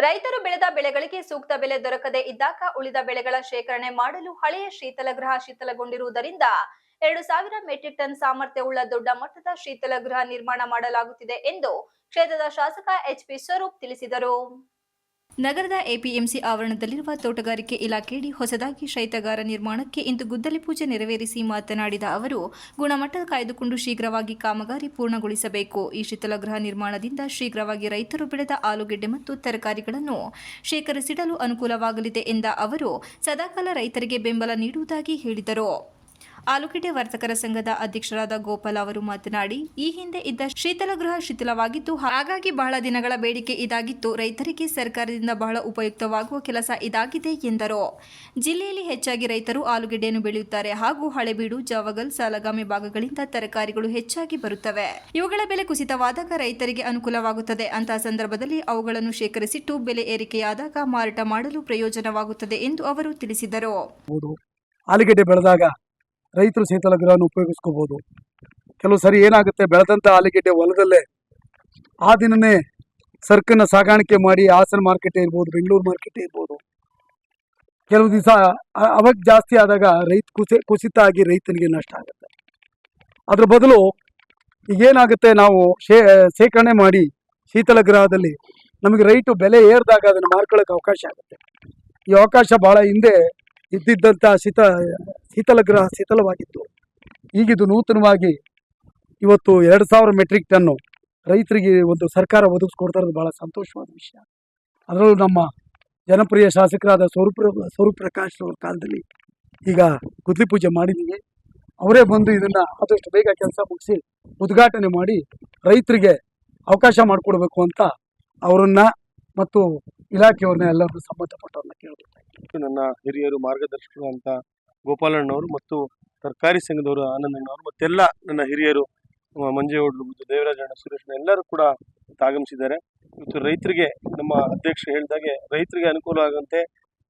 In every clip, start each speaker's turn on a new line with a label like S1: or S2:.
S1: ರೈತರು ಬೆಳೆದ ಬೆಳೆಗಳಿಗೆ ಸೂಕ್ತ ಬೆಲೆ ದೊರಕದೇ ಇದ್ದಾಗ ಉಳಿದ ಬೆಳೆಗಳ ಶೇಖರಣೆ ಮಾಡಲು ಹಳೆಯ ಶೀತಲಗೃಹ ಶೀತಲಗೊಂಡಿರುವುದರಿಂದ ಎರಡು ಸಾವಿರ ಮೆಟ್ರಿಕ್ ಟನ್ ಸಾಮರ್ಥ್ಯವುಳ್ಳ ದೊಡ್ಡ ಮಟ್ಟದ ಶೀತಲಗೃಹ ನಿರ್ಮಾಣ ಮಾಡಲಾಗುತ್ತಿದೆ ಎಂದು ಕ್ಷೇತ್ರದ ಶಾಸಕ ಎಚ್ ಪಿ ಸ್ವರೂಪ್ ತಿಳಿಸಿದರು. ನಗರದ ಎಪಿಎಂಸಿ ಆವರಣದಲ್ಲಿರುವ ತೋಟಗಾರಿಕೆ ಇಲಾಖೆಯಡಿ ಹೊಸದಾಗಿ ಶೈತಗಾರ ನಿರ್ಮಾಣಕ್ಕೆ ಇಂದು ಗುದ್ದಲಿ ಪೂಜೆ ನೆರವೇರಿಸಿ ಮಾತನಾಡಿದ ಅವರು, ಗುಣಮಟ್ಟ ಕಾಯ್ದುಕೊಂಡು ಶೀಘ್ರವಾಗಿ ಕಾಮಗಾರಿ ಪೂರ್ಣಗೊಳಿಸಬೇಕು. ಈ ಶೀತಲಗೃಹ ನಿರ್ಮಾಣದಿಂದ ಶೀಘ್ರವಾಗಿ ರೈತರು ಬೆಳೆದ ಆಲೂಗೆಡ್ಡೆ ಮತ್ತು ತರಕಾರಿಗಳನ್ನು ಶೇಖರಿಸಿಡಲು ಅನುಕೂಲವಾಗಲಿದೆ ಎಂದ ಅವರು, ಸದಾಕಾಲ ರೈತರಿಗೆ ಬೆಂಬಲ ನೀಡುವುದಾಗಿ ಹೇಳಿದರು. ಆಲೂಗೆಡ್ಡೆ ವರ್ತಕರ ಸಂಘದ ಅಧ್ಯಕ್ಷರಾದ ಗೋಪಾಲ್ ಅವರು ಮಾತನಾಡಿ, ಈ ಹಿಂದೆ ಇದ್ದ ಶೀತಲ ಗೃಹ ಶಿಥಿಲವಾಗಿತ್ತು. ಹಾಗಾಗಿ ಬಹಳ ದಿನಗಳ ಬೇಡಿಕೆ ಇದಾಗಿತ್ತು. ರೈತರಿಗೆ ಸರ್ಕಾರದಿಂದ ಬಹಳ ಉಪಯುಕ್ತವಾಗುವ ಕೆಲಸ ಇದಾಗಿದೆ ಎಂದರು. ಜಿಲ್ಲೆಯಲ್ಲಿ ಹೆಚ್ಚಾಗಿ ರೈತರು ಆಲೂಗೆಡ್ಡೆಯನ್ನು ಬೆಳೆಯುತ್ತಾರೆ. ಹಾಗೂ ಹಳೆಬೀಡು, ಜಾವಗಲ್, ಸಾಲಗಾಮಿ ಭಾಗಗಳಿಂದ ತರಕಾರಿಗಳು ಹೆಚ್ಚಾಗಿ ಬರುತ್ತವೆ. ಇವುಗಳ ಬೆಲೆ ಕುಸಿತವಾದಾಗ ರೈತರಿಗೆ ಅನುಕೂಲವಾಗುತ್ತದೆ. ಅಂತಹ ಸಂದರ್ಭದಲ್ಲಿ ಅವುಗಳನ್ನು ಶೇಖರಿಸಿಟ್ಟು ಬೆಲೆ ಏರಿಕೆಯಾದಾಗ ಮಾರಾಟ ಮಾಡಲು ಪ್ರಯೋಜನವಾಗುತ್ತದೆ ಎಂದು ಅವರು ತಿಳಿಸಿದರು.
S2: ಆಲೂಗೆಡ್ಡೆ ಬೆಳೆದಾಗ ರೈತರು ಶೀತಲಗೃಹವನ್ನು ಉಪಯೋಗಿಸ್ಕೋಬೋದು. ಕೆಲವು ಸರಿ ಏನಾಗುತ್ತೆ? ಬೆಳೆದಂಥ ಆಲೂಗೆಡ್ಡೆ ಹೊಲದಲ್ಲೇ ಆ ದಿನನೇ ಸರ್ಕನ್ನು ಸಾಗಾಣಿಕೆ ಮಾಡಿ ಹಾಸನ ಮಾರ್ಕೆಟ್ ಇರ್ಬೋದು, ಬೆಂಗಳೂರು ಮಾರ್ಕೆಟ್ ಇರ್ಬೋದು. ಕೆಲವು ದಿವಸ ಅವಾಗ ಜಾಸ್ತಿ ಆದಾಗ ರೈತ ಕುಸಿ, ಕುಸಿತ ಆಗಿ ರೈತನಿಗೆ ನಷ್ಟ ಆಗುತ್ತೆ. ಅದ್ರ ಬದಲು ಈಗೇನಾಗುತ್ತೆ ನಾವು ಶೇ, ಶೇಖರಣೆ ಮಾಡಿ ಶೀತಲ ಗೃಹದಲ್ಲಿ ನಮಗೆ ರೈಟು ಬೆಲೆ ಏರಿದಾಗ ಅದನ್ನು ಮಾರ್ಕೊಳ್ಳೋಕೆ ಅವಕಾಶ ಆಗುತ್ತೆ. ಈ ಅವಕಾಶ ಭಾಳ ಹಿಂದೆ ಇದ್ದಿದ್ದಂಥ ಶೀತ ಶೀತಲಗೃಹ ಶೀತಲವಾಗಿತ್ತು ಈಗಿದು ನೂತನವಾಗಿ ಇವತ್ತು ಎರಡು ಸಾವಿರ ಮೆಟ್ರಿಕ್ ಟನ್ನು ರೈತರಿಗೆ ಒಂದು ಸರ್ಕಾರ ಒದಗಿಸ್ಕೊಡ್ತಾ ಇರೋದು ಭಾಳ ಸಂತೋಷವಾದ ವಿಷಯ. ಅದರಲ್ಲೂ ನಮ್ಮ ಜನಪ್ರಿಯ ಶಾಸಕರಾದ ಸ್ವರೂಪ ಸ್ವರೂಪ್ ಪ್ರಕಾಶ್ ಅವ್ರ ಕಾಲದಲ್ಲಿ ಈಗ ಗುದ್ಲಿ ಪೂಜೆ ಮಾಡಿದ್ದೀವಿ. ಅವರೇ ಬಂದು ಇದನ್ನು ಆದಷ್ಟು ಬೇಗ ಕೆಲಸ ಮುಗಿಸಿ ಉದ್ಘಾಟನೆ ಮಾಡಿ ರೈತರಿಗೆ ಅವಕಾಶ ಮಾಡಿಕೊಡ್ಬೇಕು ಅಂತ ಅವರನ್ನ ಮತ್ತು ಇಲಾಖೆಯವ್ರನ್ನ ಎಲ್ಲರನ್ನೂ ಸಂಬಂಧಪಟ್ಟವ್ರನ್ನ ಕೇಳಬೇಕು
S3: ನನ್ನ ಹಿರಿಯರು ಮಾರ್ಗದರ್ಶಕರು ಅಂತ ಗೋಪಾಲಣ್ಣವರು ಮತ್ತು ತರಕಾರಿ ಸಂಘದವರು ಆನಂದಣ್ಣವರು ಮತ್ತೆಲ್ಲ ನನ್ನ ಹಿರಿಯರು ಮಂಜೇಗೌಡರು ಮತ್ತು ದೇವರಾಜಣ್ಣ ಸುರೇಶ್ನ ಎಲ್ಲರೂ ಕೂಡ ಆಗಮಿಸಿದ್ದಾರೆ. ಇವತ್ತು ರೈತರಿಗೆ ನಮ್ಮ ಅಧ್ಯಕ್ಷ ಹೇಳಿದಾಗೆ ರೈತರಿಗೆ ಅನುಕೂಲ ಆಗುವಂತೆ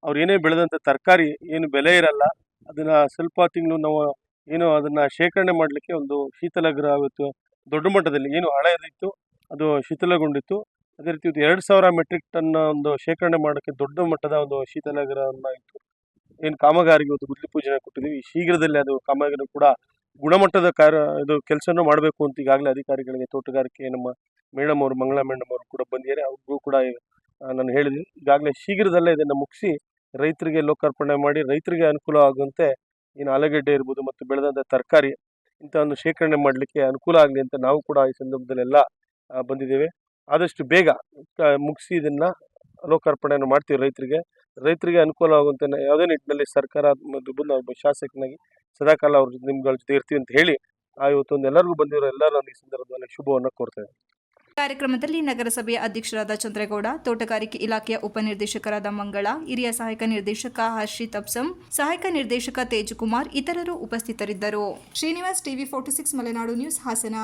S3: ಅವ್ರು ಏನೇ ಬೆಳೆದಂಥ ತರಕಾರಿ ಏನು ಬೆಲೆ ಇರಲ್ಲ, ಅದನ್ನು ಸ್ವಲ್ಪ ತಿಂಗಳು ನಾವು ಏನು ಅದನ್ನು ಶೇಖರಣೆ ಮಾಡಲಿಕ್ಕೆ ಒಂದು ಶೀತಲಗ್ರಹ ಇವತ್ತು ದೊಡ್ಡ ಮಟ್ಟದಲ್ಲಿ ಏನು ಹಳೆಯದಿತ್ತು, ಅದು ಶೀತಲಗೊಂಡಿತ್ತು. ಅದೇ ರೀತಿ ಇವತ್ತು ಎರಡು ಸಾವಿರ ಮೆಟ್ರಿಕ್ ಟನ್ ಒಂದು ಶೇಖರಣೆ ಮಾಡೋಕ್ಕೆ ದೊಡ್ಡ ಮಟ್ಟದ ಒಂದು ಶೀತಲಗ್ರಹವನ್ನು ಇತ್ತು. ಏನು ಕಾಮಗಾರಿಗೆ ಒಂದು ಗುದ್ಲಿ ಪೂಜೆನ ಕೊಟ್ಟಿದ್ದೀವಿ ಶೀಘ್ರದಲ್ಲೇ ಅದು ಕಾಮಗಾರಿ ಕೂಡ ಗುಣಮಟ್ಟದ ಕಾರ್ಯ ಇದು ಕೆಲಸನೂ ಮಾಡಬೇಕು ಅಂತ ಈಗಾಗಲೇ ಅಧಿಕಾರಿಗಳಿಗೆ ತೋಟಗಾರಿಕೆ ನಮ್ಮ ಮೇಡಮ್ ಅವರು, ಮಂಗಳ ಮೇಡಮ್ ಅವರು ಕೂಡ ಬಂದಿದ್ದಾರೆ. ಅವ್ರಿಗೂ ಕೂಡ ನಾನು ಹೇಳಿದ್ವಿ ಈಗಾಗಲೇ ಶೀಘ್ರದಲ್ಲೇ ಇದನ್ನು ಮುಗಿಸಿ ರೈತರಿಗೆ ಲೋಕಾರ್ಪಣೆ ಮಾಡಿ ರೈತರಿಗೆ ಅನುಕೂಲ ಆಗುವಂತೆ ಏನು ಆಲೂಗೆಡ್ಡೆ ಇರ್ಬೋದು ಮತ್ತು ಬೆಳೆದಂಥ ತರಕಾರಿ ಇಂಥ ಒಂದು ಶೇಖರಣೆ ಮಾಡಲಿಕ್ಕೆ ಅನುಕೂಲ ಆಗಲಿ ಅಂತ ನಾವು ಕೂಡ ಈ ಸಂದರ್ಭದಲ್ಲೆಲ್ಲ ಬಂದಿದ್ದೇವೆ. ಆದಷ್ಟು ಬೇಗ ಮುಗಿಸಿ ಇದನ್ನ ಲೋಕಾರ್ಪಣೆಯನ್ನು ಮಾಡ್ತೀವಿ ರೈತರಿಗೆ. ರೈತರಿಗೆ ಅನುಕೂಲ ಆಗುವಂತೆ ನ- ಯಾವುದೇ ನಿಟ್ಟಿನಲ್ಲಿ ಸರ್ಕಾರ ಶಾಸಕನಾಗಿ ಸದಾಕಾಲ ಅವ್ರ ನಿಮ್ಗಳ ಜೊತೆ ಇರ್ತೀವಿ ಅಂತ ಹೇಳಿ ಆ ಇವತ್ತೊಂದು ಎಲ್ಲರಿಗೂ ಬಂದಿರೋ ಎಲ್ಲರೂ ನಾನು ಈ ಸಂದರ್ಭದಲ್ಲಿ ಶುಭವನ್ನು ಕೋರ್ತೇನೆ
S1: ಕಾರ್ಯಕ್ರಮದಲ್ಲಿ ನಗರಸಭೆಯ ಅಧ್ಯಕ್ಷರಾದ ಚಂದ್ರೇಗೌಡ, ತೋಟಗಾರಿಕೆ ಇಲಾಖೆಯ ಉಪನಿರ್ದೇಶಕರಾದ ಮಂಗಳ, ಹಿರಿಯ ಸಹಾಯಕ ನಿರ್ದೇಶಕ ಹರ್ಷಿತ್ ತಪ್ಸಂ ಸಹಾಯಕ ನಿರ್ದೇಶಕ ತೇಜಕುಮಾರ್, ಇತರರು ಉಪಸ್ಥಿತರಿದ್ದರು. Srinivas TV forty six Malenadu news Hassan.